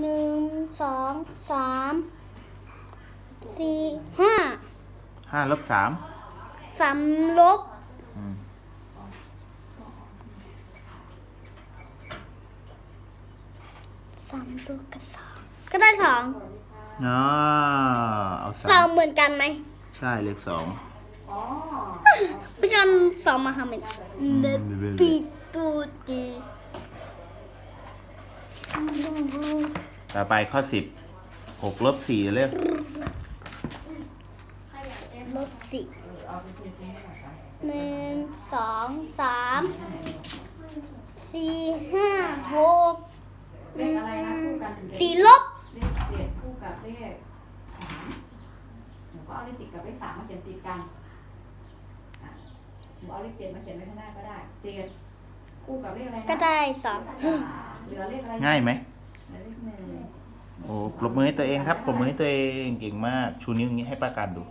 หนึ่งสองสามสี่ห้าห้าลบสามสามลบอืมสามลบกับสองก็ได้สองอ๋อเอาสสาองมเหมือนกันไหมใช่เลขสองพี่จันสองมาทำเป็นเลปีตูดี ต่อไปข้อสิบหกลบสี่เร็วลบสิบหนึ่งสองสามสี่ห้าหกเลขอะไรนะคู่กันสี่ลบเลขเจ็ดคู่กับเลขสามหนูก็เอาเลขเจ็ดกับเลขสามมาเขียนติดกันอะหนูเอาเลขเจ็ดมาเขียนไว้ข้างหน้าก็ได้เจ็ดคู่กับเลขอะไรนะก็ได้สองสามเหลือเลขอะไรนะ ง่ายไหม เหลือเลขหนึ่ง โอ้ปรบมือให้ตัวเองครับปรบมือให้ตัวเองเก่งมาก ชูนิ้วอย่างนี้ให้ป้าการดู